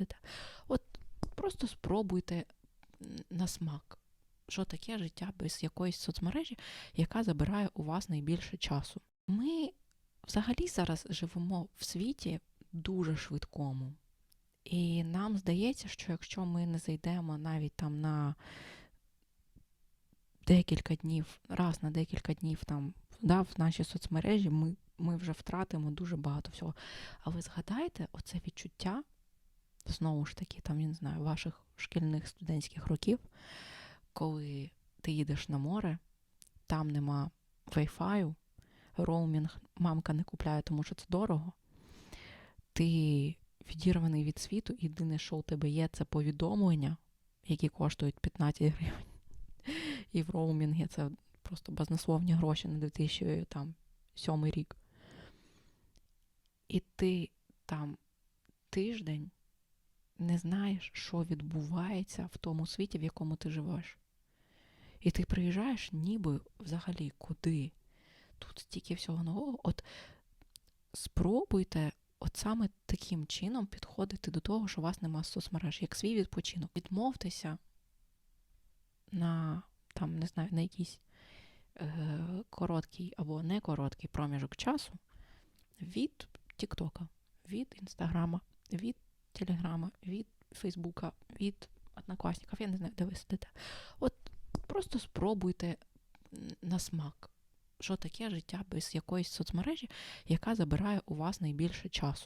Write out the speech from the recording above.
сидите. От просто спробуйте на смак, що таке життя без якоїсь соцмережі, яка забирає у вас найбільше часу. Ми взагалі зараз живемо в світі дуже швидкому. І нам здається, що якщо ми не зайдемо навіть там на декілька днів, раз на декілька днів там да, в наші соцмережі, ми, ми вже втратимо дуже багато всього. А ви згадайте оце відчуття, знову ж таки, там, я не знаю, ваших шкільних студентських років, коли ти їдеш на море, там нема вайфаю, роумінг мамка не купляє, тому що це дорого. Ти відірваний від світу, єдине, що у тебе є, це повідомлення, які коштують 15 гривень. І в роумінгі це просто баснословні гроші на 2007 рік. І ти там тиждень не знаєш, що відбувається в тому світі, в якому ти живеш. І ти приїжджаєш ніби взагалі куди? Тут стільки всього нового. От спробуйте от саме таким чином підходити до того, що у вас нема соцмереж, як свій відпочинок. Відмовтеся на там, не знаю, на якийсь е, короткий або не короткий проміжок часу від Тіктока, від Інстаграма, від Телеграма, від Фейсбука, від Однокласників, я не знаю, де ви сидите. От просто спробуйте на смак, що таке життя без якоїсь соцмережі, яка забирає у вас найбільше часу.